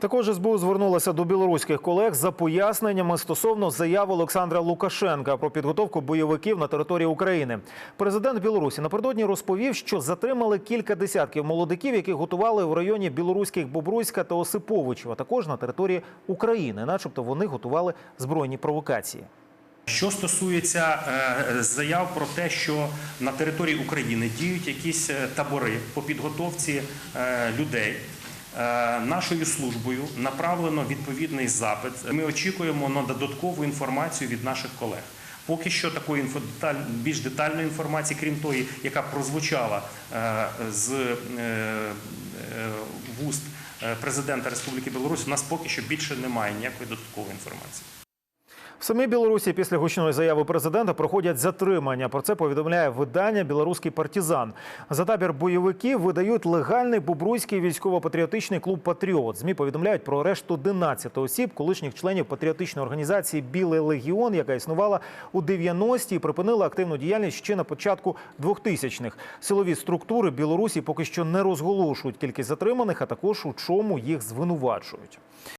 Також СБУ звернулася до білоруських колег за поясненнями стосовно заяви Олександра Лукашенка про підготовку бойовиків на території України. Президент Білорусі напередодні розповів, що затримали кілька десятків молодиків, яких готували в районі білоруських Бобруйська та Осиповичів, а також на території України, начебто вони готували збройні провокації. Що стосується е, заяв про те, що на території України діють якісь е, табори по підготовці е, людей. Е, Нашою службою направлено відповідний запит. Ми очікуємо на додаткову інформацію від наших колег. Поки що такої більш детальної інформації, крім тої, яка прозвучала е, з е, вуст президента Республіки Білорусь, у нас поки що більше немає ніякої додаткової інформації. В самій Білорусі після гучної заяви президента проходять затримання. Про це повідомляє видання Білоруський партизан. За табір бойовиків видають легальний бубруйський військово-патріотичний клуб Патріот. Змі повідомляють про арешт 11 осіб, колишніх членів патріотичної організації Білий легіон, яка існувала у 90-ті і припинила активну діяльність ще на початку 2000-х. Силові структури Білорусі поки що не розголошують кількість затриманих, а також у чому їх звинувачують.